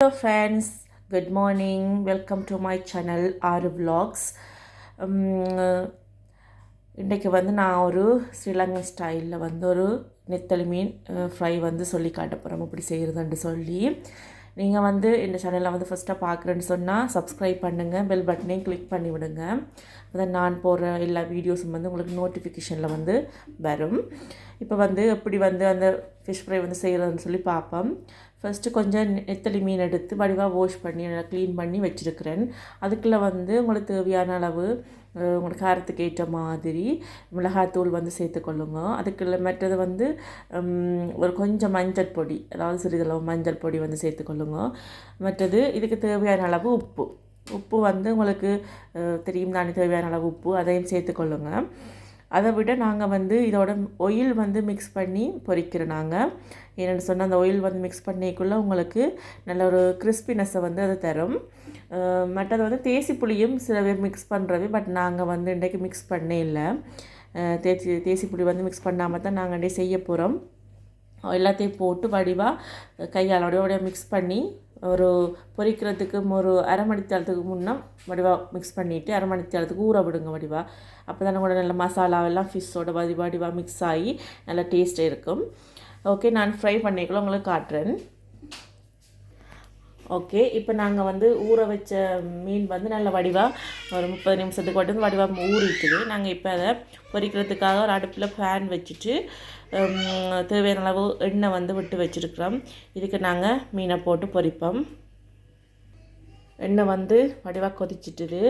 Hello friends good morning welcome to my channel ஆறு vlogs இன்றைக்கு வந்து நான் ஒரு ஸ்ரீலங்கன் ஸ்டைலில் வந்து ஒரு நெத்தலி மீன் ஃப்ரை வந்து சொல்லி காட்ட போகிறோம் இப்படி செய்கிறதுன்னு சொல்லி. நீங்கள் வந்து இந்த சேனலில் வந்து ஃபஸ்ட்டாக பார்க்குறேன்னு சொன்னால் சப்ஸ்கிரைப் பண்ணுங்கள் பெல் பட்டனையும் கிளிக் பண்ணி விடுங்க. அதை நான் போடுற எல்லா வீடியோஸும் வந்து உங்களுக்கு நோட்டிஃபிகேஷனில் வந்து வரும். இப்போ வந்து எப்படி வந்து அந்த ஃபிஷ் ஃப்ரை வந்து செய்கிறதுன்னு சொல்லி பார்ப்போம் ஃபஸ்ட்டு கொஞ்சம் நெத்தலி மீன் எடுத்து வடிவாக வாஷ் பண்ணி நல்லா க்ளீன் பண்ணி வச்சுருக்கிறேன். அதுக்குள்ளே வந்து உங்களுக்கு தேவையான அளவு உங்களுக்கு காரத்துக்கு ஏற்ற மாதிரி மிளகாத்தூள் வந்து சேர்த்துக்கொள்ளுங்க அதுக்குள்ள மற்றது வந்து ஒரு கொஞ்சம் மஞ்சள் பொடி அதாவது சிறிதளவு மஞ்சள் பொடி வந்து சேர்த்துக்கொள்ளுங்க மற்றது இதுக்கு தேவையான அளவு உப்பு. உப்பு வந்து உங்களுக்கு தெரியும் தானே தேவையான அளவு உப்பு அதையும் சேர்த்துக்கொள்ளுங்கள் அதை விட நாங்கள் வந்து இதோட ஒயில் வந்து மிக்ஸ் பண்ணி பொரிக்கிறோம் நாங்கள் என்னென்னு சொன்னால் அந்த ஒயில் வந்து மிக்ஸ் பண்ணிக்குள்ளே உங்களுக்கு நல்ல ஒரு கிறிஸ்பினஸை வந்து அது தரும். மற்றது வந்து தேசி புளியும் சில பேர் மிக்ஸ் பண்ணுறது பட் நாங்கள் வந்து இன்றைக்கு மிக்ஸ் பண்ணே இல்லை. தேசி தேசி புளி வந்து மிக்ஸ் பண்ணாமல் தான் நாங்கள் இன்றைக்கு செய்ய போகிறோம் எல்லாத்தையும் போட்டு வடிவாக கையாலோட மிக்ஸ் பண்ணி ஒரு பொரிக்கிறதுக்கு ஒரு அரை மணித்தாளத்துக்கு முன்னே வடிவாக மிக்ஸ் பண்ணிவிட்டு அரை மணித்தாளத்துக்கு ஊற விடுங்க வடிவாக அப்போ தானே கூட நல்ல மசாலாவெல்லாம் ஃபிஷ்ஷோட வடி வடிவாக மிக்ஸ் ஆகி நல்லா டேஸ்ட்டாக இருக்கும். ஓகே நான் ஃப்ரை பண்ணிக்கலாம் உங்களுக்கு காட்டுறேன். ஓகே இப்போ நாங்கள் வந்து ஊற வச்ச மீன் வந்து நல்ல வடிவாக ஒரு முப்பது நிமிஷத்துக்கு மட்டும் வடிவாக ஊறிக்குது. நாங்கள் இப்போ அதை பொரிக்கிறதுக்காக ஒரு அடுப்பில் ஃபேன் வச்சுட்டு தேவையான அளவு எண்ணெய் வந்து விட்டு வச்சுருக்குறோம். இதுக்கு நாங்கள் மீனை போட்டு பொரிப்போம் எண்ணெய் வந்து வடிவாக கொதிச்சிட்டுது.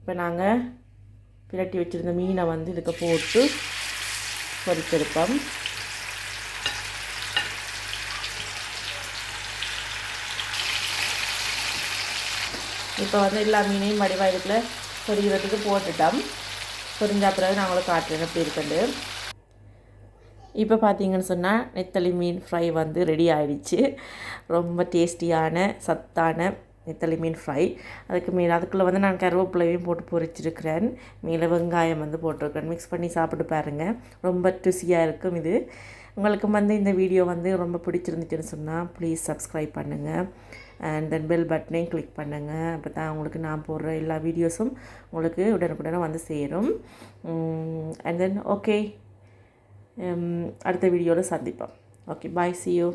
இப்போ நாங்கள் பிரட்டி வச்சுருந்த மீனை வந்து இதுக்கு போட்டு பொரிச்செடுப்போம் இப்போ வந்து எல்லா மீனையும் வடிவாக இதுக்குள்ள பொரிக்கிறதுக்கு போட்டுட்டோம். பொரிஞ்ச பிறகு நான் உங்களுக்கு காட்டுறேன் எப்படி இருக்குண்டு இப்போ பார்த்தீங்கன்னு சொன்னால் நெத்தலி மீன் ஃப்ரை வந்து ரெடி ஆகிடுச்சு ரொம்ப டேஸ்டியான சத்தான நெத்தலி மீன் ஃப்ரை. அதுக்கு மீன் அதுக்குள்ளே வந்து நான் கருவேப்பிலையும் போட்டு பொரிச்சிருக்கிறேன். மேலே வெங்காயம் வந்து போட்டிருக்கிறேன். மிக்ஸ் பண்ணி சாப்பிட்டு பாருங்கள் ரொம்ப ருசியாக இருக்கும் இது. உங்களுக்கு வந்து இந்த வீடியோ வந்து ரொம்ப பிடிச்சிருந்துச்சுன்னு சொன்னால் ப்ளீஸ் சப்ஸ்கிரைப் பண்ணுங்கள் அண்ட் தென் பெல் பட்டனையும் கிளிக் பண்ணுங்கள் அப்போ தான் உங்களுக்கு நான் போடுற எல்லா வீடியோஸும் உங்களுக்கு உடனுக்குடனே வந்து சேரும். அண்ட் தென் ஓகே அடுத்த வீடியோவில் சந்திப்போம். Okay bye C you